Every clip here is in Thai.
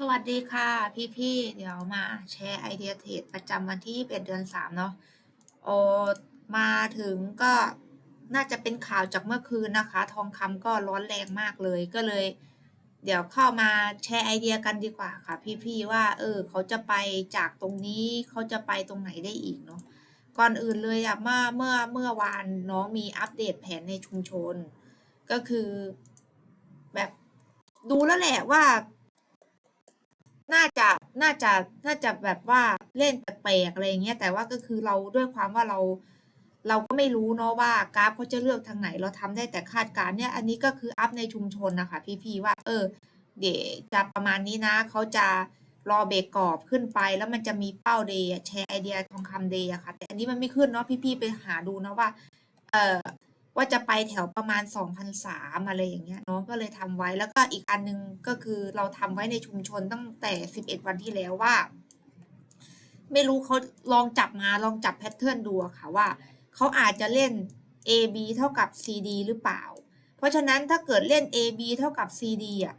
สวัสดีค่ะพี่ๆ เดี๋ยวมาแชร์ไอเดียเทรดประจำวันที่21เดือน3เนาะโอมาถึงก็น่าจะเป็นข่าวจากเมื่อคืนนะคะ ทองคำก็ร้อนแรงมากเลยก็เลย เดี๋ยวเข้ามาแชร์ไอเดียกันดีกว่าค่ะ พี่ๆ ว่า เออ เขาจะไปจากตรงนี้เขาจะไปตรงไหนได้อีกเนาะก่อนอื่นเลยอะเมื่อเมื่อเมื่อวานน้องมีอัปเดตแผนในชุมชน ก็คือแบบดูแล้วแหละว่า น่าจะน่าจะน่าจะแบบว่าเล่นแปลกๆอะไรเงี้ยแต่ว่าก็คือเราด้วยความว่าเรา เราก็ไม่รู้เนาะว่ากราฟเขาจะเลือกทางไหน เราทำได้แต่คาดการณ์เนี่ยอันนี้ก็คืออัพในชุมชนนะคะ พี่ๆว่า เออ เดี๋ยวจะประมาณนี้นะเขาจะรอเบรกกรอบขึ้นไปแล้วมันจะมีเป้าเดย์แชร์ไอเดียทองคำเดย์อะค่ะ แต่อันนี้มันไม่ขึ้นเนาะพี่ๆไปหาดูนะว่า เออ ว่าจะไปแถวประมาณ2,003อะไรอย่างเงี้ยเน้องก็เลยทำไว้แล้วก็อีกอันหนึงก็คือเราทำไว้ในชุมชนตั้งแต่ 11 วันที่แล้วว่า ไม่รู้เขาลองจับมาลองจับแพทเทิร์นดูค่ะว่าเขาอาจจะเล่น A B เท่ากับ C D หรือเปล่า เพราะฉะนั้นถ้าเกิดเล่น A B เท่ากับ C D อะ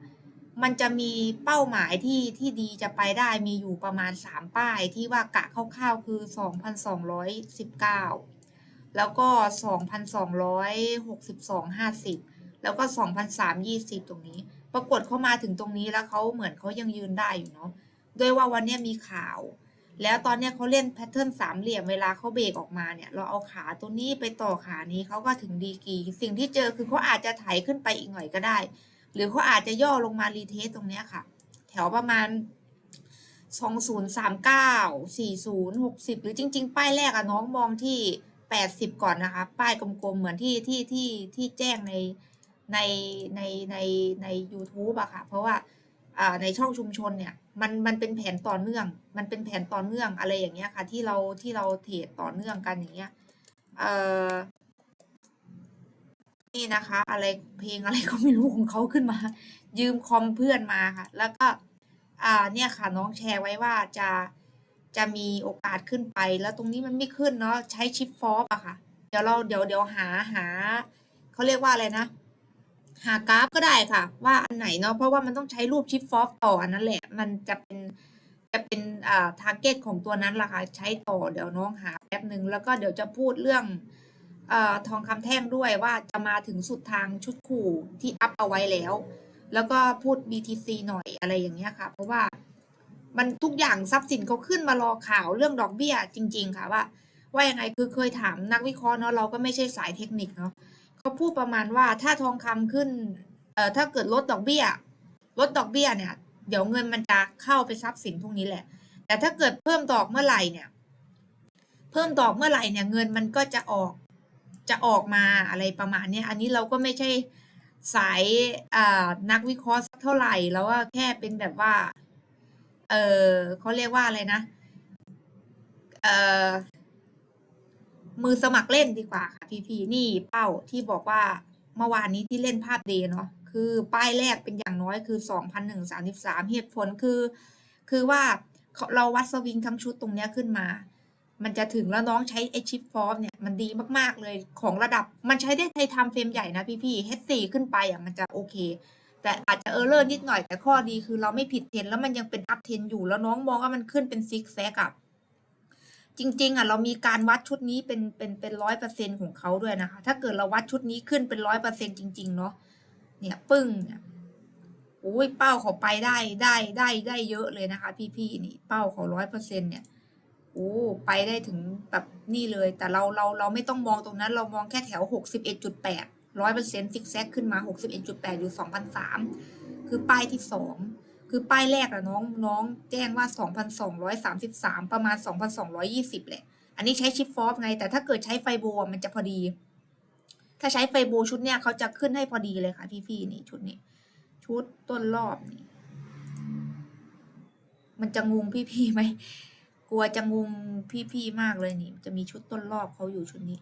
มันจะมีเป้าหมายที่ที่ดีจะไปได้มีอยู่ประมาณ 3 ป้ายที่ว่ากะคร่าวๆคือ 2,219 แล้วก็ 2,262.50 แล้วก็ 2,320 ตรงนี้ ปรากฏเข้ามาถึงตรงนี้แล้วเขาเหมือนเขายังยืนได้อยู่เนาะด้วยว่าวันนี้มีข่าว แล้วตอนเนี้ยเขาเล่นแพทเทิร์นสามเหลี่ยมเวลาเขาเบรกออกมาเนี่ย เราเอาขาตัวนี้ไปต่อขานี้เขาก็ถึงดีกี สิ่งที่เจอคือเขาอาจจะไถขึ้นไปอีกหน่อยก็ได้ หรือเขาอาจจะย่อลงมารีเทสตรงเนี้ยค่ะ แถวประมาณ2039 40 60 หรือจริง ๆ ป้ายแรกอะน้องมองที่ 80 ก่อนนะคะ ป้ายกลมๆ เหมือนที่ที่ที่ที่แจ้งในในในในใน YouTube อะค่ะ เพราะว่าอ่าในช่องชุมชนเนี่ยมันมันเป็นแผนต่อเนื่อง มันเป็นแผนต่อเนื่องอะไรอย่างเงี้ยค่ะ ที่เราที่เราเทรดต่อเนื่องกันอย่างเงี้ยเอ่อนี่นะคะ อะไรเพลงอะไรก็ไม่รู้ของเขาขึ้นมา ยืมคอมเพื่อนมาค่ะ แล้วก็ อ่าเนี่ยค่ะน้องแชร์ไว้ว่าจะ จะมีโอกาสขึ้นไป แล้วตรงนี้มันไม่ขึ้นเนาะใช้ชิปฟอร์อะค่ะ เดี๋ยวเราเดี๋ยวเดี๋ยวหาหาเขาเรียกว่าอะไรนะ หากราฟก็ได้ค่ะ ว่าอันไหนเนาะเพราะว่ามันต้องใช้รูปชิปฟอร์ต่ออันนั้นแหละ มันจะเป็นจะเป็นอ่าทาร์เก็ตของตัวนั้นล่ะค่ะใช้ต่อเดี๋ยวน้องหาแป๊บหนึ่งแล้วก็เดี๋ยวจะพูดเรื่องเอ่อทองคำแท่งด้วยว่าจะมาถึงสุดทางชุดขู่ที่อัพเอาไว้แล้ว แล้วก็พูด BTC หน่อยอะไรอย่างเงี้ยค่ะ เพราะว่า มันทุกอย่างทรัพย์สินเขาขึ้นมารอข่าวเรื่องดอกเบี้ยจริง ๆ ค่ะว่า ว่ายังไงคือเคยถามนักวิเคราะห์เนาะเราก็ไม่ใช่สายเทคนิคเนาะเขาพูดประมาณว่าถ้าทองคำขึ้นเอ่อถ้าเกิดลดดอกเบี้ย ลดดอกเบี้ยเนี่ย เดี๋ยวเงินมันจะเข้าไปทรัพย์สินพวกนี้แหละ แต่ถ้าเกิดเพิ่มดอกเมื่อไหร่เนี่ย เพิ่มดอกเมื่อไหร่เนี่ยเงินมันก็จะออกจะออกมาอะไรประมาณนี้อันนี้เราก็ไม่ใช่สายอ่านักวิเคราะห์สักเท่าไหร่แล้วว่าแค่เป็นแบบว่า เออเขาเรียกว่าอะไรนะ เออมือสมัครเล่นดีกว่าค่ะพี่พีนี่เป้าที่บอกว่าเมื่อวานนี้ที่เล่นภาพเดย์เนาะคือป้ายแรกเป็นอย่างน้อยคือสองพันหนึ่งสามสิบสามเหตุผลคือ คือว่าเราวัดสวิงทั้งชุดตรงเนี้ยขึ้นมา มันจะถึงแล้วน้องใช้ไอชิปฟอร์มเนี่ยมันดีมากๆเลยของระดับ มันใช้ได้ในไทม์เฟรมใหญ่นะพี่ๆ H4 ขึ้นไปอะมันจะโอเค แต่อาจจะเออร์เลอร์นิดหน่อยแต่ข้อดีคือเราไม่ผิดเทนแล้วมันยังเป็นอัพเทนอยู่แล้วน้องมองว่ามันขึ้นเป็นซิกแซกอะจริง ๆอะเรามีการวัดชุดนี้เป็นเป็นเป็นร้อยเปอร์เซ็นของเขาด้วยนะคะ ถ้าเกิดเราวัดชุดนี้ขึ้นเป็นร้อยเปอร์เซ็นจริง ๆ เนาะเนี่ยปึ้งเนี่ยโอ้ยเป้าเขาไปได้ได้ได้ได้เยอะเลยนะคะ พี่ๆนี่เป้าเขาร้อยเปอร์เซ็นเนี่ยโอ้ไปได้ถึงแบบนี่เลย แต่เราเราเราไม่ต้องมองตรงนั้น เรามองแค่แถวหกสิบเอ็ดจุดแปด ร้อยเปอร์เซ็นต์ซิกแซกขึ้นมาหกสิบเอ็ดจุดแปดอยู่สองพันสามคือป้ายที่สองคือป้ายแรกอะน้องน้องแจ้งว่าสองพันสองร้อยสามสิบสามประมาณสองพันสองร้อยี่สิบแหละ อันนี้ใช้ชิปฟอร์ไง แต่ถ้าเกิดใช้ไฟโบมันจะพอดี ถ้าใช้ไฟโบชุดเนี้ยเขาจะขึ้นให้พอดีเลยค่ะพี่ๆนี่ชุดนี้ ชุดต้นรอบนี่มันจะงงพี่ๆไหมกลัวจะงงพี่ๆมากเลยนี่ จะมีชุดต้นรอบเขาอยู่ชุดนี้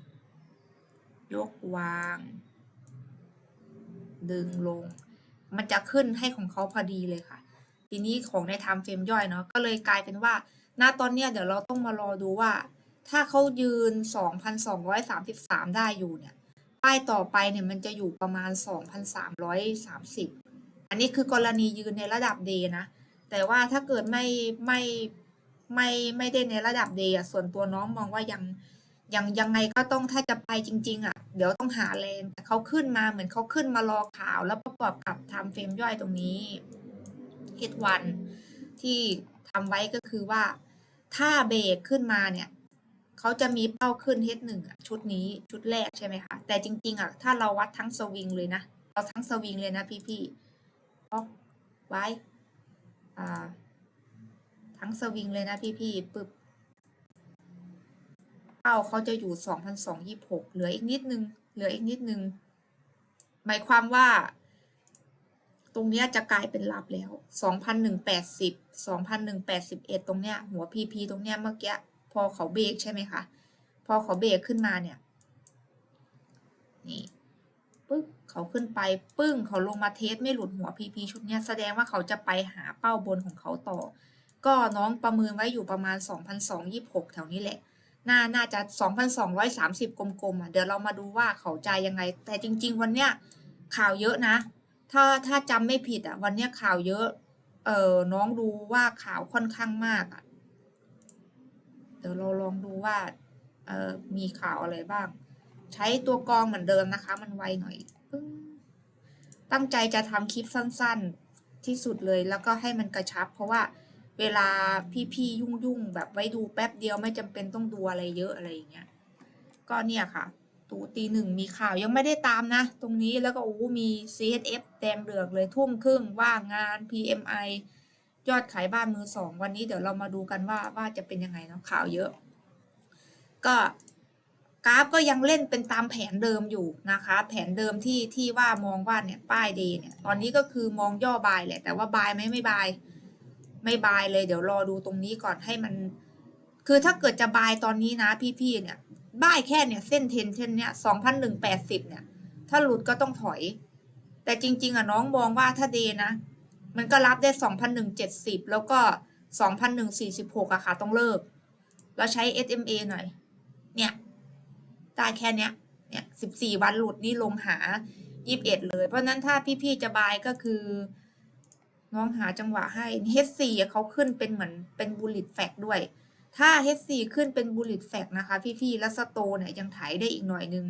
ยกวาง ดึงลง มันจะขึ้นให้ของเขาพอดีเลยค่ะ ทีนี้ของในไทม์เฟรมย่อยเนาะก็เลยกลายเป็นว่าณตอนเนี้ยเดี๋ยวเราต้องมารอดูว่า ถ้าเขายืน 2,233 ได้อยู่เนี่ยป้ายต่อไปเนี่ยมันจะอยู่ประมาณ 2,330 อันนี้คือกรณียืนในระดับเดนะ แต่ว่าถ้าเกิดไม่ไม่ไม่ไม่ได้ในระดับเดย์อะส่วนตัวน้องมองว่ายัง ยังยังไงก็ต้องถ้าจะไปจริง ๆ อะ เดี๋ยวต้องหาแรงแต่เขาขึ้นมาเหมือนเขาขึ้นมารอข่าว แล้วประกอบกับทำเฟรมย่อยตรงนี้ H1 ที่ทำไว้ก็คือว่า ถ้าเบรกขึ้นมาเนี่ยเขาจะมีเป้าขึ้น H1 อะชุดนี้ชุดแรกใช่ไหมคะ แต่จริง ๆ อะ ถ้าเราวัดทั้งสวิงเลยนะเราทั้งสวิงเลยนะพี่ๆล็อกไว้อ่าทั้งสวิงเลยนะพี่ๆปึ๊บาเขาจะอยู่สองพันสองยี่หกเหลืออีกนิดนึง เหลืออีกนิดนึง หมายความว่า ตรงเนี้ยจะกลายเป็นรับแล้วสองพันหนึ่งแปดสิบสองพันหนึ่งแปดสิบเอ็ดตรงเนี้ย หัวพีพีตรงเนี้ยเมื่อกี้พอเขาเบรกใช่ไหมคะ พอเขาเบรกขึ้นมาเนี่ย นี่ปึ๊บเขาขึ้นไปปึ้งเขาลงมาเทสไม่หลุดหัวพีพีชุดเนี้ยแสดงว่าเขาจะไปหาเป้าบนของเขาต่อ ก็น้องประเมินไว้อยู่ประมาณ 2,226 แถวนี้แหละ น่าน่าจะ 2,230 กลมๆอะเดี๋ยวเรามาดูว่าเขาใจยังไง แต่จริง ๆ วันเนี้ยข่าวเยอะนะ ถ้าถ้าจำไม่ผิดอะ วันเนี้ยข่าวเยอะ เออน้องดูว่าข่าวค่อนข้างมากอะ เดี๋ยวเราลองดูว่า เออมีข่าวอะไรบ้าง ใช้ตัวกรองเหมือนเดิมนะคะ มันไวหน่อย ตั้งใจจะทำคลิปสั้น ๆ ที่สุดเลยแล้วก็ให้มันกระชับ เพราะว่า เวลาพี่ๆยุ่งๆแบบไว้ดูแป๊บเดียวไม่จำเป็นต้องดูอะไรเยอะอะไรอย่างเงี้ยก็เนี่ยค่ะตูตีหนึ่งมีข่าวยังไม่ได้ตามนะ ตรงนี้แล้วก็โอ้มี CHF แดงเดือกเลยทุ่มครึ่งว่างงาน PMI ยอดขายบ้านมือสองวันนี้เดี๋ยวเรามาดูกันว่าว่าจะเป็นยังไงเนาะข่าวเยอะ ก็กราฟก็ยังเล่นเป็นตามแผนเดิมอยู่นะคะ แผนเดิมที่ที่ว่ามองว่าเนี่ยป้ายเดย์เนี่ย ตอนนี้ก็คือมองย่อบายแหละแต่ว่าบายไหมไม่บาย ไม่บายเลยเดี๋ยวรอดูตรงนี้ก่อนให้มัน คือถ้าเกิดจะบายตอนนี้นะ พี่ๆเนี่ยบายแค่เนี่ยเส้นเทนเส้นเนี่ยสองพันหนึ่งแปดสิบเนี่ย ถ้าหลุดก็ต้องถอย แต่จริง ๆอะน้องมองว่าถ้าเดย์นะ มันก็รับได้สองพันหนึ่งเจ็ดสิบแล้วก็สองพันหนึ่งสี่สิบหกอะค่ะต้องเลิก แล้วใช้ SMA หน่อย เนี่ยได้แค่เนี้ย เนี่ยสิบสี่วันหลุดนี่ลงหายี่สิบเอ็ดเลย เพราะนั้นถ้าพี่ๆจะบายก็คือ น้องหาจังหวะให้ H4 เขาขึ้นเป็นเหมือนเป็นบูลลิตแฟกด้วย ถ้า H4 ขึ้นเป็นบูลลิตแฟกนะคะพี่ๆ แล้วสโตเนี่ยยังไถได้อีกหน่อยนึง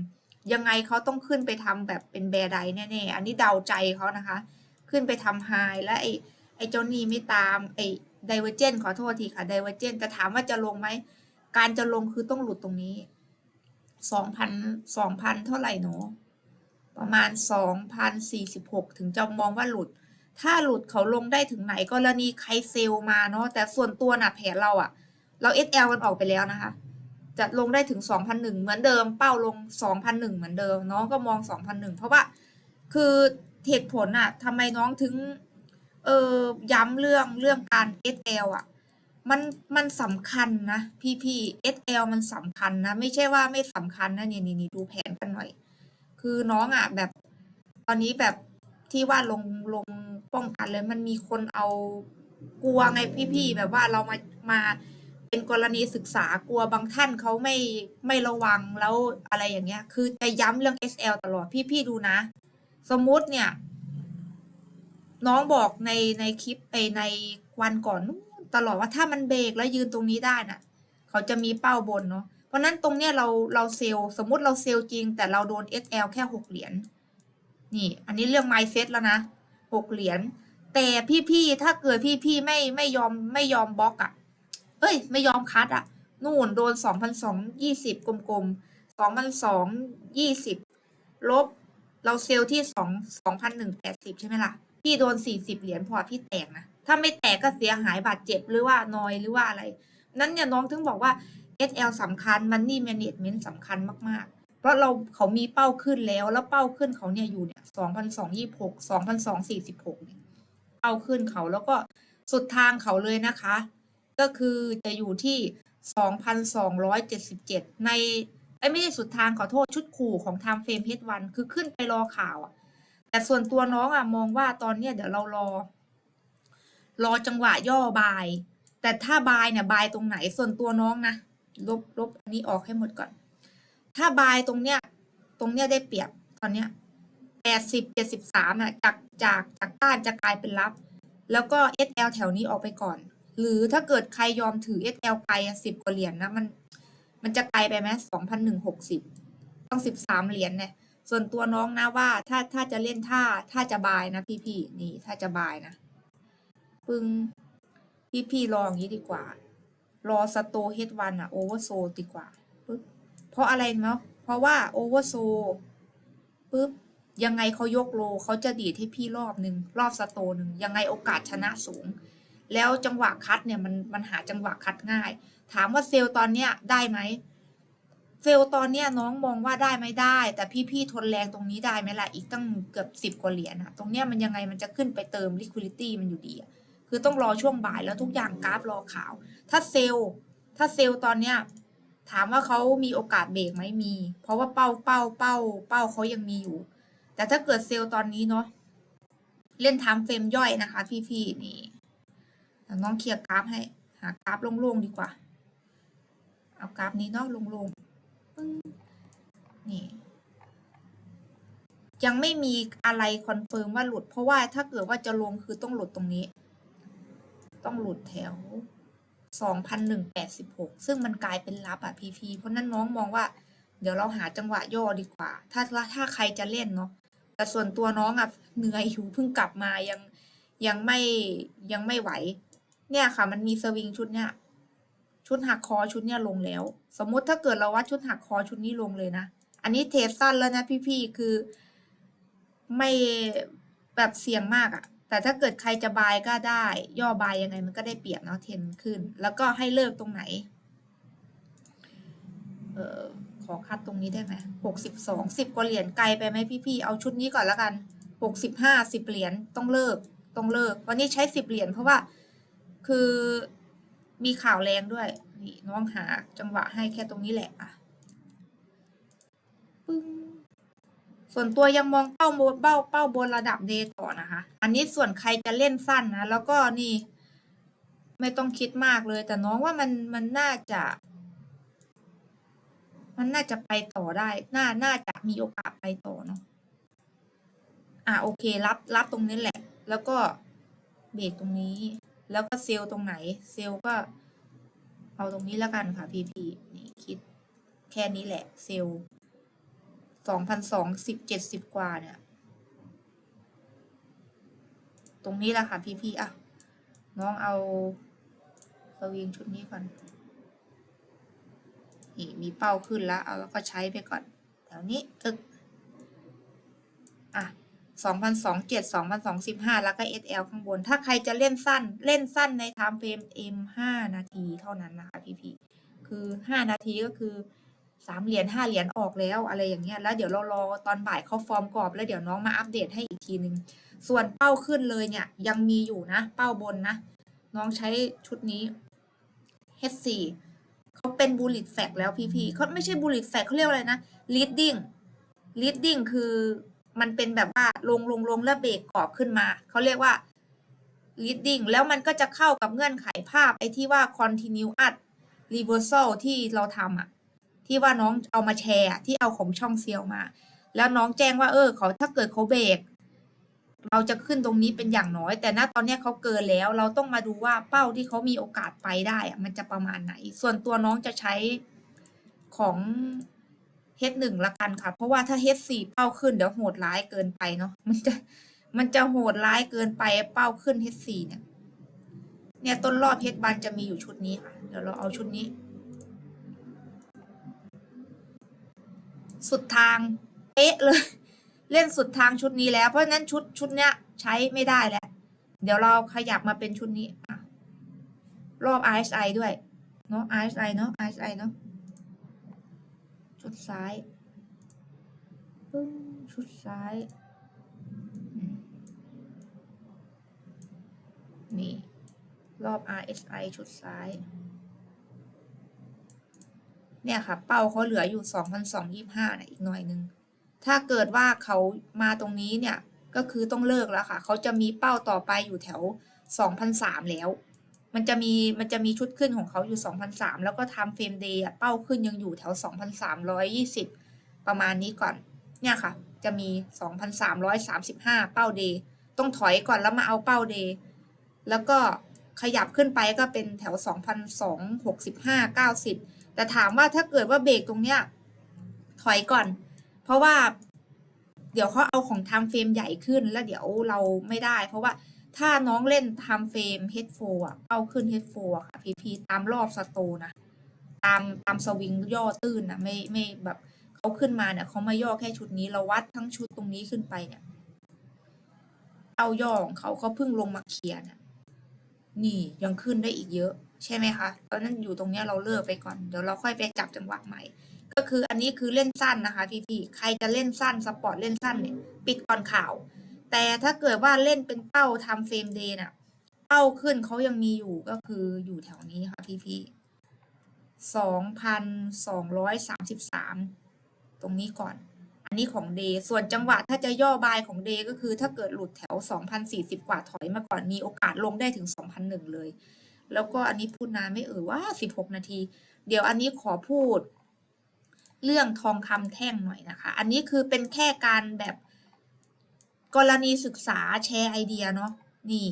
ยังไงเขาต้องขึ้นไปทำแบบเป็นแบร์ไดแน่ๆ อันนี้เดาใจเขานะคะ ขึ้นไปทำไฮและไอไอเจ้านี่ไม่ตามไอไดเวอร์เจนขอโทษทีค่ะไดเวอร์เจนจะถามว่าจะลงไหม การจะลงคือต้องหลุดตรงนี้สองพันสองพันเท่าไหร่เนาะประมาณสองพันสี่สิบหกถึงจะมองว่าหลุด ถ้าหลุดเขาลงได้ถึงไหนกรณีใครเซลมาเนาะแต่ส่วนตัวน่ะแผนเราอะเรา SL กันออกไปแล้วนะคะ จะลงได้ถึง 2,001 เหมือนเดิม เป้าลง 2,001 เหมือนเดิม น้องก็มอง 2,001 เพราะว่าคือเหตุผลอะทำไมน้องถึง เออย้ำเรื่องเรื่องการ SL อะมันมันสำคัญนะ พี่พี่ SL มันสำคัญนะ ไม่ใช่ว่าไม่สำคัญนะนี่นี่นี่ดูแผนกันหน่อย คือน้องอะแบบตอนนี้แบบ ที่ว่าลงลงป้องกันเลยมันมีคนเอากลัวไงพี่ๆแบบว่าเรามามาเป็นกรณีศึกษากลัวบางท่านเขาไม่ไม่ระวังแล้วอะไรอย่างเงี้ย คือจะย้ำเรื่อง SL ตลอดพี่ๆดูนะ สมมุติเนี่ย น้องบอกในในคลิปไปในวันก่อนนู้นตลอดว่าถ้ามันเบรกแล้วยืนตรงนี้ได้น่ะ เขาจะมีเป้าบนเนาะเพราะนั้นตรงเนี้ยเราเราเซลสมมุติเราเซลจริง แต่เราโดน SL แค่หกเหรียญ นี่ อันนี้เรื่อง mindset แล้วนะหกเหรียญแต่พี่ๆถ้าเกิดพี่ๆไม่ไม่ยอมไม่ยอมบล็อกอะ่ะ เอ้ย ไม่ยอมคัดอะ่ะ นู่นโดนสองพันสองยี่สิบกลมๆสองพันสองยี่สิบลบ เราเซลล์ที่สองสองพันหนึ่งแปดสิบใช่ไหมล่ะ พี่โดนสี่สิบเหรียญพอพี่แตกนะ ถ้าไม่แตกก็เสียหายบาดเจ็บหรือว่านอยหรือว่าอะไร นั้นเนี่ยน้องถึงบอกว่า SL สำคัญ Money Management สำคัญมากๆ เพราะเราเขามีเป้าขึ้นแล้วแล้วเป้าขึ้นเขาเนี่ยอยู่เนี่ยสองพันสองยี่หกสองพันสองสี่สิบหกเนี่ยเป้าขึ้นเขาแล้วก็สุดทางเขาเลยนะคะ ก็คือจะอยู่ที่สองพันสองร้อยเจ็ดสิบเจ็ดในไอ้ไม่ใช่สุดทางขอโทษชุดขู่ของ Time Frame H1 คือขึ้นไปรอข่าวอะแต่ส่วนตัวน้องอะมองว่าตอนเนี้ยเดี๋ยวเรารอ รอจังหวะย่อบาย แต่ถ้าบายเนี่ยบายตรงไหนส่วนตัวน้องนะลบลบอันนี้ออกให้หมดก่อน ถ้าบายตรงเนี้ย ตรงเนี้ยได้เปรียบตอนเนี้ยแปดสิบเจ็ดสิบสามน่ะจากจากจากต้านจะกลายเป็นรับ แล้วก็ SL แถวนี้ออกไปก่อน หรือถ้าเกิดใครยอมถือ SL ไกลสิบกว่าเหรียญนะมัน มันจะไกลไปไหมสองพันหนึ่งหกสิบต้องสิบสามเหรียญเนี่ยส่วนตัวน้องนะว่าถ้าถ้าจะเล่นท่าถ้าจะบายนะพี่พี่นี่ถ้าจะบายนะปึ้งพี่พี่ๆรออย่างนี้ดีกว่า รอสโตเฮดวันอะโอเวอร์โซดีกว่า เพราะอะไรเนาะเพราะว่าโอเวอร์โซปึ๊บยังไงเขายกโลเขาจะดีดให้พี่รอบหนึ่งรอบสโตหนึ่งยังไงโอกาสชนะสูง แล้วจังหวะคัดเนี่ยมันมันหาจังหวะคัดง่าย ถามว่าเซลล์ตอนเนี้ยได้ไหมเซลล์ตอนเนี้ยน้องมองว่าได้ไม่ได้ แต่พี่ๆทนแรงตรงนี้ได้ไหมล่ะอีกตั้งเกือบสิบกว่าเหรียญอะตรงเนี้ยมันยังไงมันจะขึ้นไปเติม liquidity มันอยู่ดีอะคือต้องรอช่วงบ่ายแล้วทุกอย่างกราฟรอขาว ถ้าเซลล์ถ้าเซลล์ตอนเนี้ย ถามว่าเขามีโอกาสเบรกไหมมี เพราะว่าเป้าเป้าเป้า เป้าเขายังมีอยู่ แต่ถ้าเกิดเซลล์ตอนนี้เนาะเล่นไทม์เฟรมย่อยนะคะ พี่ๆนี่น้องเคลียร์กราฟให้ หากราฟโล่งๆดีกว่า เอากราฟนี้เนาะโล่งๆปึ้งนี่ยังไม่มีอะไรคอนเฟิร์มว่าหลุด เพราะว่าถ้าเกิดว่าจะลงคือต้องหลุดตรงนี้ ต้องหลุดแถว 2,186 ซึ่งมันกลายเป็นลับอะพีพีเพราะนั้นน้องมองว่า เดี๋ยวเราหาจังหวะย่อดีกว่า ถ้าถ้าใครจะเล่นเนาะแต่ส่วนตัวน้องอะเหนื่อยอยู่เพิ่งกลับมายังยังไม่ยังไม่ไหว เนี่ยค่ะ มันมีสวิงชุดเนี้ยชุดหักคอชุดเนี้ยลงแล้ว สมมุติถ้าเกิดเราวัดชุดหักคอชุดนี้ลงเลยนะ อันนี้เทปสั้นแล้วนะพี่ๆคือไม่แบบเสี่ยงมากอะ แต่ถ้าเกิดใครจะบายก็ได้ ย่อบายยังไงมันก็ได้เปรียบเนาะเทนขึ้น แล้วก็ให้เลิกตรงไหน เออขอคัดตรงนี้ได้ไหมหกสิบสองสิบกว่าเหรียญไกลไปไหมพี่ๆเอาชุดนี้ก่อนแล้วกันหกสิบห้าสิบเหรียญต้องเลิกต้องเลิก วันนี้ใช้สิบเหรียญเพราะว่าคือมีข่าวแรงด้วยนี่น้องหาจังหวะให้แค่ตรงนี้แหละอะปึ้ง ส่วนตัวยังมองเป้าเป้าเป้าบนระดับเดย์ต่อนะคะ อันนี้ส่วนใครจะเล่นสั้นนะ แล้วก็นี่ ไม่ต้องคิดมากเลย แต่น้องว่ามันมันน่าจะ มันน่าจะไปต่อได้ น่าน่าจะมีโอกาสไปต่อเนาะอะโอเครับรับตรงนี้แหละ แล้วก็เบรกตรงนี้ แล้วก็เซลล์ตรงไหน เซลล์ก็ เอาตรงนี้แล้วกันค่ะพีพีนี่คิดแค่นี้แหละ เซลล์ สองพันสองสิบเจ็ดสิบกว่าเนี่ย ตรงนี้แหละค่ะพี่พี่ๆอะ น้องเอาสวิงชุดนี้ก่อน นี่มีเป้าขึ้นแล้ว เอาแล้วก็ใช้ไปก่อน แถวนี้ตึก อะสองพันสองเจ็ดสองพันสองสิบห้าแล้วก็ SL ข้างบน ถ้าใครจะเล่นสั้น เล่นสั้นในไทม์เฟรม M ห้านาทีเท่านั้นนะคะพี่พี่ๆคือห้านาทีก็คือ สามเหรียญห้าเหรียญออกแล้วอะไรอย่างเงี้ยแล้วเดี๋ยวเรารอตอนบ่ายเขาฟอร์มกรอบ แล้วเดี๋ยวน้องมาอัปเดตให้อีกทีนึง ส่วนเป้าขึ้นเลยเนี่ย ยังมีอยู่นะ เป้าบนนะ น้องใช้ชุดนี้ H4 เขาเป็นบูลลิตแฟกแล้วพี่ๆเขาไม่ใช่บูลลิตแฟกเขาเรียกอะไรนะ leading leading คือมันเป็นแบบว่าลงลงลงแล้วเบรกกรอบขึ้นมา เขาเรียกว่า leading แล้วมันก็จะเข้ากับเงื่อนไขภาพไอ้ที่ว่า continuous reversal ที่เราทำอะ ที่ว่าน้องเอามาแชร์ที่เอาของช่องเซียวมา แล้วน้องแจ้งว่าเออเขาถ้าเกิดเขาเบรกเราจะขึ้นตรงนี้เป็นอย่างน้อย แต่ณตอนนี้เขาเกินแล้วเราต้องมาดูว่าเป้าที่เขามีโอกาสไปได้อะมันจะประมาณไหน ส่วนตัวน้องจะใช้ของ H1 ละกันค่ะ เพราะว่าถ้า H4 เป้าขึ้นเดี๋ยวโหดร้ายเกินไปเนาะมันจะมันจะโหดร้ายเกินไปเป้าขึ้น H4 เนี่ย เนี่ยต้นรอบ H1 จะมีอยู่ชุดนี้ค่ะ เดี๋ยวเราเอาชุดนี้ สุดทางเป๊ะเลย เล่นสุดทางชุดนี้แล้ว เพราะฉะนั้นชุดชุดเนี้ยใช้ไม่ได้แล้ว เดี๋ยวเราขยับมาเป็นชุดนี้อะรอบ RSI ด้วยเนาะ RSI เนาะ RSI เนาะชุดซ้ายปึ้งชุดซ้าย นี่ รอบ RSI ชุดซ้าย เนี่ยค่ะ เป้าเขาเหลืออยู่สองพันสองยี่ห้านะอีกหน่อยนึง ถ้าเกิดว่าเขามาตรงนี้เนี่ยก็คือต้องเลิกแล้วค่ะ เขาจะมีเป้าต่อไปอยู่แถวสองพันสามแล้ว มันจะมีมันจะมีชุดขึ้นของเขาอยู่สองพันสามแล้วก็ทำเฟรมเดย์เป้าขึ้นยังอยู่แถวสองพันสามร้อยยี่สิบประมาณนี้ก่อน เนี่ยค่ะ จะมีสองพันสามร้อยสามสิบห้าเป้าเดย์ต้องถอยก่อนแล้วมาเอาเป้าเดย์แล้วก็ขยับขึ้นไปก็เป็นแถว 2,265 90 แต่ถามว่าถ้าเกิดว่าเบรกตรงเนี้ยถอยก่อน เพราะว่าเดี๋ยวเขาเอาของทำเฟรมใหญ่ขึ้นแล้วเดี๋ยวเราไม่ได้ เพราะว่าถ้าน้องเล่นทำเฟรม H4 อะเอาขึ้น H4 อะค่ะพีพีตามรอบสโตนะตามตามสวิงย่อตื้นนะไม่ไม่แบบเขาขึ้นมาเนี่ยเขามาย่อแค่ชุดนี้เราวัดทั้งชุดตรงนี้ขึ้นไปเนี่ย เอาย่อของเขาเขาเพิ่งลงมาเคลียร์นี่ยังขึ้นได้อีกเยอะ ใช่ไหมคะตอนนั้นอยู่ตรงเนี้ยเราเลิกไปก่อน เดี๋ยวเราค่อยไปจับจังหวะใหม่ ก็คืออันนี้คือเล่นสั้นนะคะพี่พี่ๆใครจะเล่นสั้นสปอร์ตเล่นสั้นเนี่ยปิดก่อนข่าว แต่ถ้าเกิดว่าเล่นเป็นเป้าทำเฟรมเดย์น่ะเป้าขึ้นเขายังมีอยู่ก็คืออยู่แถวนี้ค่ะพี่พี่สองพันสองร้อยสามสิบสามตรงนี้ก่อน อันนี้ของเดย์ส่วนจังหวะถ้าจะย่อบายของเดย์ก็คือถ้าเกิดหลุดแถวสองพันสี่สิบกว่าถอยมาก่อนมีโอกาสลงได้ถึงสองพันหนึ่งเลย แล้วก็อันนี้พูดนานไม่เอ่ยว่าสิบหกนาที เดี๋ยวอันนี้ขอพูด เรื่องทองคำแท่งหน่อยนะคะ อันนี้คือเป็นแค่การแบบกรณีศึกษาแชร์ไอเดียเนาะนี่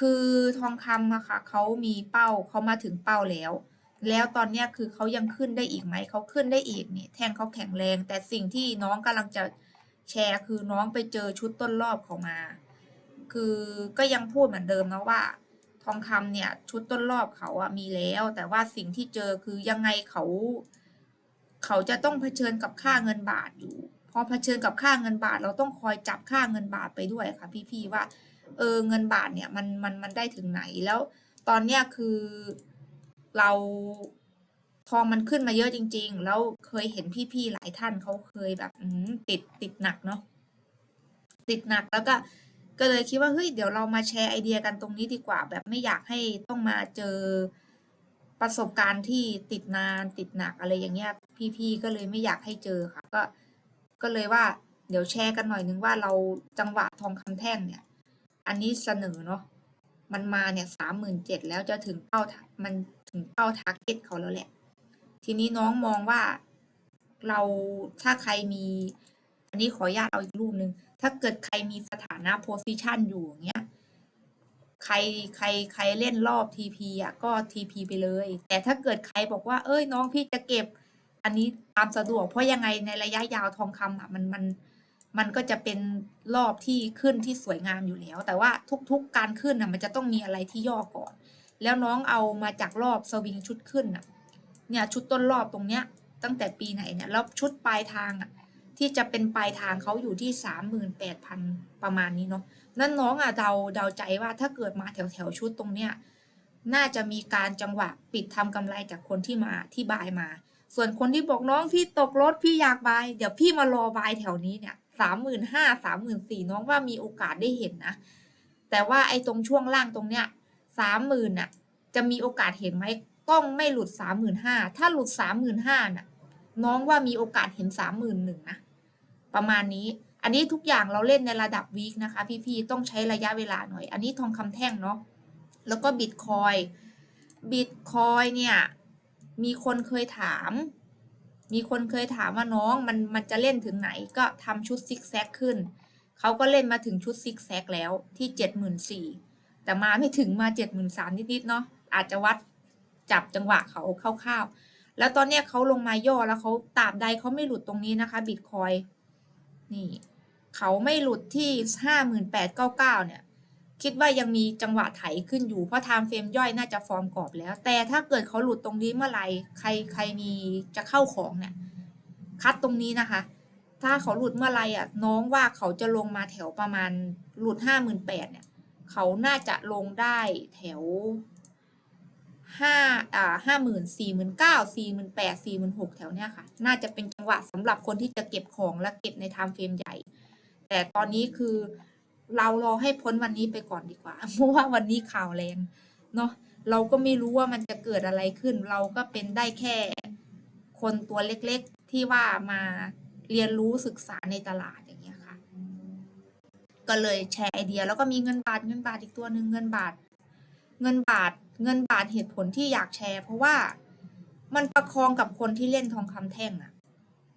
คือทองคำอะค่ะเขามีเป้าเขามาถึงเป้าแล้ว แล้วตอนเนี้ยคือเขายังขึ้นได้อีกไหมเขาขึ้นได้อีกนี่แท่งเขาแข็งแรง แต่สิ่งที่น้องกำลังจะแชร์คือน้องไปเจอชุดต้นรอบเขามา คือก็ยังพูดเหมือนเดิมนะว่า องคำเนี่ยชุดต้นรอบเขาอะมีแล้ว แต่ว่าสิ่งที่เจอคือยังไงเขา เขาจะต้องเผชิญกับค่าเงินบาทอยู่ พอเผชิญกับค่าเงินบาท เราต้องคอยจับค่าเงินบาทไปด้วยค่ะ พี่ๆว่า เออเงินบาทเนี่ยมันมันมันได้ถึงไหนแล้ว ตอนเนี้ยคือเราทองมันขึ้นมาเยอะจริง ๆ แล้วเคยเห็นพี่ๆหลายท่านเขาเคยแบบติดติดหนักเนาะติดหนักแล้วก็ ก็เลยคิดว่าเฮ้ยเดี๋ยวเรามาแชร์ไอเดียกันตรงนี้ดีกว่า แบบไม่อยากให้ต้องมาเจอประสบการณ์ที่ติดนานติดหนักอะไรอย่างเงี้ยพี่ๆก็เลยไม่อยากให้เจอค่ะ ก็ก็เลยว่าเดี๋ยวแชร์กันหน่อยนึงว่าเราจังหวะทองคำแท่งเนี่ย อันนี้เสนอเนาะมันมาเนี่ยสามหมื่นเจ็ดแล้วจะถึงเป้าทามันถึงเป้าทาร์เก็ตเขาแล้วแหละ ทีนี้น้องมองว่าเราถ้าใครมี อันนี้ขออนุญาตเอาอีกรูปหนึ่ง ถ้าเกิดใครมีสถานะโพซิชันอยู่อย่างเงี้ย ใครใครใครเล่นรอบ TP อะก็ TP ไปเลย แต่ถ้าเกิดใครบอกว่า เอ้ยน้องพี่จะเก็บ อันนี้ตามสะดวก เพราะยังไงในระยะยาวทองคำอะมันมันมันก็จะเป็นรอบที่ขึ้นที่สวยงามอยู่แล้ว แต่ว่าทุกๆการขึ้นอะมันจะต้องมีอะไรที่ย่อก่อน แล้วน้องเอามาจากรอบสวิงชุดขึ้นอะ เนี่ยชุดต้นรอบตรงเนี้ย ตั้งแต่ปีไหนเนี่ยแล้วชุดปลายทางอะ ที่จะเป็นปลายทางเขาอยู่ที่สามหมื่นแปดพันประมาณนี้เนาะนั่นน้องอะเดาเดาใจว่าถ้าเกิดมาแถวแถวชุดตรงเนี้ยน่าจะมีการจังหวะปิดทำกำไรจากคนที่มาที่บายมา ส่วนคนที่บอกน้องพี่ตกรถพี่อยากบาย เดี๋ยวพี่มารอบายแถวนี้เนี่ยสามหมื่นห้าสามหมื่นสี่น้องว่ามีโอกาสได้เห็นนะ แต่ว่าไอ้ตรงช่วงล่างตรงเนี้ยสามหมื่นน่ะจะมีโอกาสเห็นไหมต้องไม่หลุดสามหมื่นห้าถ้าหลุดสามหมื่นห้าน่ะน้องว่ามีโอกาสเห็นสามหมื่นหนึ่งนะ ประมาณนี้ อันนี้ทุกอย่างเราเล่นในระดับวีคนะคะ พี่ๆต้องใช้ระยะเวลาหน่อย อันนี้ทองคำแท่งเนาะแล้วก็บิตคอยบิตคอยเนี่ยมีคนเคยถาม มีคนเคยถามว่าน้องมันมันจะเล่นถึงไหนก็ทำชุดซิกแซกขึ้น เขาก็เล่นมาถึงชุดซิกแซกแล้วที่เจ็ดหมื่นสี่แต่มาไม่ถึงมาเจ็ดหมื่นสามนิดๆเนาะอาจจะวัดจับจังหวะเขาคร่าวๆแล้วตอนเนี้ยเขาลงมาย่อแล้วเขาตาบใดเขาไม่หลุดตรงนี้นะคะบิตคอย นี่ เขาไม่หลุดที่ห้าหมื่นแปดเก้าเก้าเนี่ย คิดว่ายังมีจังหวะไถขึ้นอยู่ เพราะไทม์เฟรมย่อยน่าจะฟอร์มกรอบแล้ว แต่ถ้าเกิดเขาหลุดตรงนี้เมื่อไหร่ใครใครมีจะเข้าของเนี่ย คัดตรงนี้นะคะ ถ้าเขาหลุดเมื่อไหร่อะน้องว่าเขาจะลงมาแถวประมาณหลุดห้าหมื่นแปดเนี่ย เขาน่าจะลงได้แถว ห้าอ่าห้าหมื่นสี่หมื่นเก้าสี่หมื่นแปดสี่หมื่นหกแถวเนี้ยค่ะ น่าจะเป็นจังหวะสำหรับคนที่จะเก็บของและเก็บในไทม์เฟรมใหญ่ แต่ตอนนี้คือเรารอให้พ้นวันนี้ไปก่อนดีกว่า เพราะว่าวันนี้ข่าวแรงเนาะเราก็ไม่รู้ว่ามันจะเกิดอะไรขึ้น เราก็เป็นได้แค่คนตัวเล็กๆที่ว่ามาเรียนรู้ศึกษาในตลาดอย่างเงี้ยค่ะ ก็เลยแชร์ไอเดีย แล้วก็มีเงินบาทเงินบาทอีกตัวหนึ่งเงินบาท เงินบาท เงินบาทเหตุผลที่อยากแชร์ เพราะว่ามันประคองกับคนที่เล่นทองคำแท่งอะ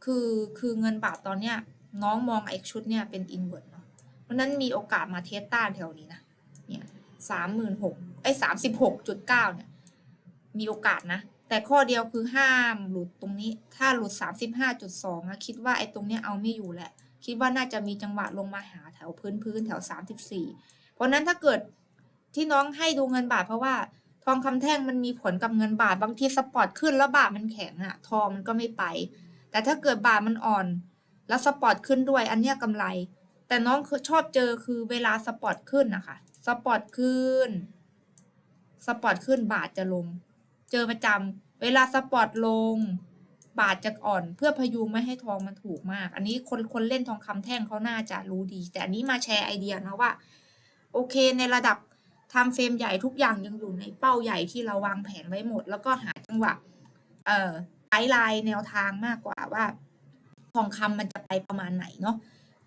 คือคือเงินบาทตอนเนี้ย น้องมองไอ้ชุดเนี่ยเป็นอินเวอร์เนาะเพราะนั้นมีโอกาสมาเทสต้านแถวนี้นะเนี่ยสามหมื่นหกไอ้สามสิบหกจุดเก้าเนี่ย มีโอกาสนะ แต่ข้อเดียวคือห้ามหลุดตรงนี้ ถ้าหลุดสามสิบห้าจุดสองนะคิดว่าไอ้ตรงเนี้ยเอาไม่อยู่แหละ คิดว่าน่าจะมีจังหวะลงมาหาแถวพื้นพื้นๆแถวสามสิบสี่เพราะนั้นถ้าเกิดที่น้องให้ดูเงินบาทเพราะว่า ทองคำแท่งมันมีผลกับเงินบาทบางทีสปอร์ตขึ้นแล้วบาทมันแข็งอะทองมันก็ไม่ไป แต่ถ้าเกิดบาทมันอ่อน แล้วสปอร์ตขึ้นด้วยอันเนี้ยกำไร แต่น้องชอบเจอคือเวลาสปอร์ตขึ้นนะคะสปอร์ตขึ้นสปอร์ตขึ้นบาทจะลง เจอประจำเวลาสปอร์ตลง บาทจะอ่อน เพื่อพยุงไม่ให้ทองมันถูกมาก อันนี้คนคนเล่นทองคำแท่งเขาน่าจะรู้ดี แต่อันนี้มาแชร์ไอเดียนะว่า โอเคในระดับ ทำเฟรมใหญ่ทุกอย่างยังอยู่ในเป้าใหญ่ที่เราวางแผนไว้หมด แล้วก็หาจังหวะเอ่อไกด์ไลน์แนวทางมากกว่าว่า ทองคำมันจะไปประมาณไหนเนาะ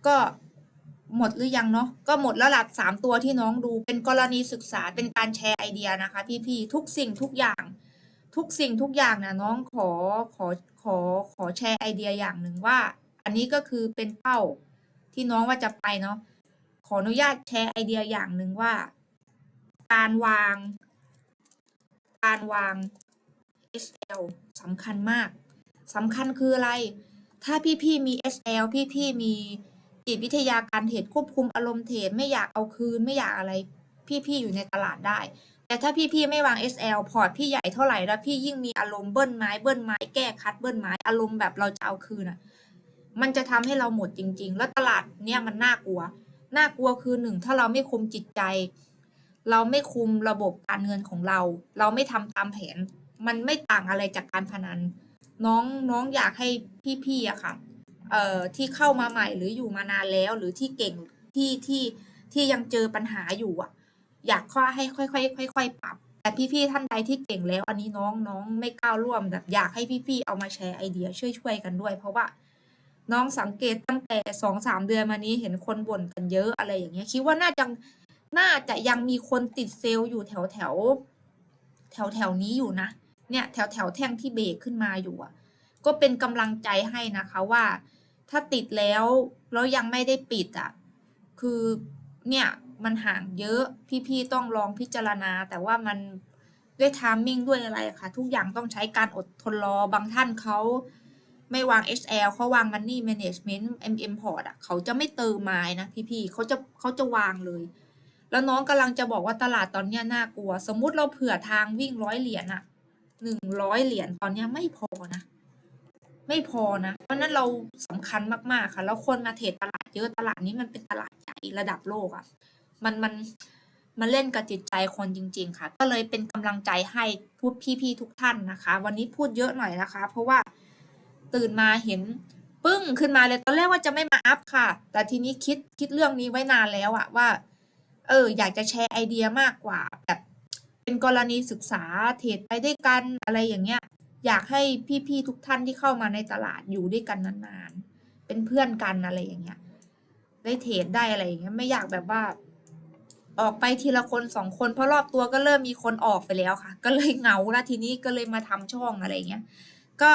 ก็หมดหรือยังเนาะก็หมดแล้วหลักสามตัวที่น้องดูเป็นกรณีศึกษาเป็นการแชร์ไอเดียนะคะ พี่ๆทุกสิ่งทุกอย่าง ทุกสิ่งทุกอย่างนะน้องขอขอขอขอแชร์ไอเดียอย่างหนึ่งว่า อันนี้ก็คือเป็นเป้าที่น้องว่าจะไปเนาะขออนุญาตแชร์ไอเดียอย่างหนึ่งว่า การวาง การวาง SL สำคัญมากสำคัญคืออะไร ถ้าพี่ๆมี SL พี่ๆมีจิตวิทยาการเทรดควบคุมอารมณ์เทรดไม่อยากเอาคืนไม่อยากอะไร พี่ๆอยู่ในตลาดได้ แต่ถ้าพี่ๆไม่วาง SL พอร์ตพี่ใหญ่เท่าไหร่แล้วพี่ยิ่งมีอารมณ์เบิ้ลไม้เบิ้ลไม้แก้คัดเบิ้ลไม้อารมณ์แบบเราจะเอาคืนอะ มันจะทำให้เราหมดจริง ๆ แล้วตลาดเนี่ยมันน่ากลัว น่ากลัวคือหนึ่งถ้าเราไม่คุมจิตใจ เราไม่คุมระบบการเงินของเรา เราไม่ทำตามแผน มันไม่ต่างอะไรจากการพนัน น้องน้องอยากให้พี่ๆอะค่ะเอ่อที่เข้ามาใหม่หรืออยู่มานานแล้วหรือที่เก่งที่ที่ที่ยังเจอปัญหาอยู่อะอยากข้อให้ค่อยๆค่อยๆปรับ แต่พี่ๆท่านใดที่เก่งแล้ว อันนี้น้องน้องไม่ก้าวร่วมแบบอยากให้พี่ๆเอามาแชร์ไอเดียช่วยๆกันด้วย เพราะว่าน้องสังเกตตั้งแต่สองสามเดือนมานี้เห็นคนบ่นกันเยอะอะไรอย่างเงี้ยคิดว่าน่าจะ น่าจะยังมีคนติดเซลล์อยู่แถวแถวแถวแถวนี้อยู่นะ เนี่ยแถวแถวแท่งที่เบรกขึ้นมาอยู่อะ ก็เป็นกำลังใจให้นะคะว่า ถ้าติดแล้วแล้วยังไม่ได้ปิดอะ คือเนี่ยมันห่างเยอะพี่ๆต้องลองพิจารณา แต่ว่ามันด้วยทามมิ่งด้วยอะไรอะค่ะ ทุกอย่างต้องใช้การอดทนรอบางท่านเขาไม่วาง HL เขาวาง Money Management MM Port อะ เขาจะไม่เติมไม้นะพี่ๆเขาจะเขาจะวางเลย แล้วน้องกำลังจะบอกว่าตลาดตอนเนี้ยน่ากลัว สมมุติเราเผื่อทางวิ่งร้อยเหรียญอะหนึ่งร้อยเหรียญตอนเนี้ยไม่พอนะ ไม่พอนะ เพราะนั้นเราสำคัญมากๆค่ะ แล้วคนมาเทรดตลาดเยอะตลาดนี้มันเป็นตลาดใหญ่ระดับโลกอะมันมันมันเล่นกับจิตใจคนจริง ๆ ค่ะ ก็เลยเป็นกำลังใจให้พูดพี่ๆทุกท่านนะคะ วันนี้พูดเยอะหน่อยนะคะ เพราะว่าตื่นมาเห็นปึ้งขึ้นมาเลยตอนแรกว่าจะไม่มาอัพค่ะ แต่ทีนี้คิดคิดเรื่องนี้ไว้นานแล้วอะว่า เอออยากจะแชร์ไอเดียมากกว่าแบบเป็นกรณีศึกษาเทรดไปด้วยกันอะไรอย่างเงี้ย อยากให้พี่ๆทุกท่านที่เข้ามาในตลาดอยู่ด้วยกันนานๆ เป็นเพื่อนกันอะไรอย่างเงี้ย ได้เทรดได้อะไรอย่างเงี้ยไม่อยากแบบว่า ออกไปทีละคนสองคนเพราะรอบตัวก็เริ่มมีคนออกไปแล้วค่ะ ก็เลยเหงาแล้วทีนี้ก็เลยมาทำช่องอะไรเงี้ย ก็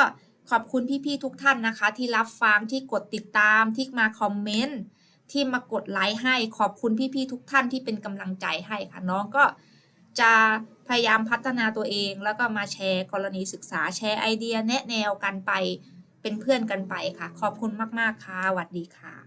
ขอบคุณพี่ๆทุกท่านนะคะ ที่รับฟังที่กดติดตามที่มาคอมเมนต์ ที่มากดไลค์ให้ขอบคุณพี่ๆทุกท่านที่เป็นกำลังใจให้ค่ะน้องก็จะพยายามพัฒนาตัวเอง แล้วก็มาแชร์กรณีศึกษาแชร์ไอเดียแนะแนวกันไปเป็นเพื่อนกันไปค่ะ ขอบคุณมากๆค่ะสวัสดีค่ะ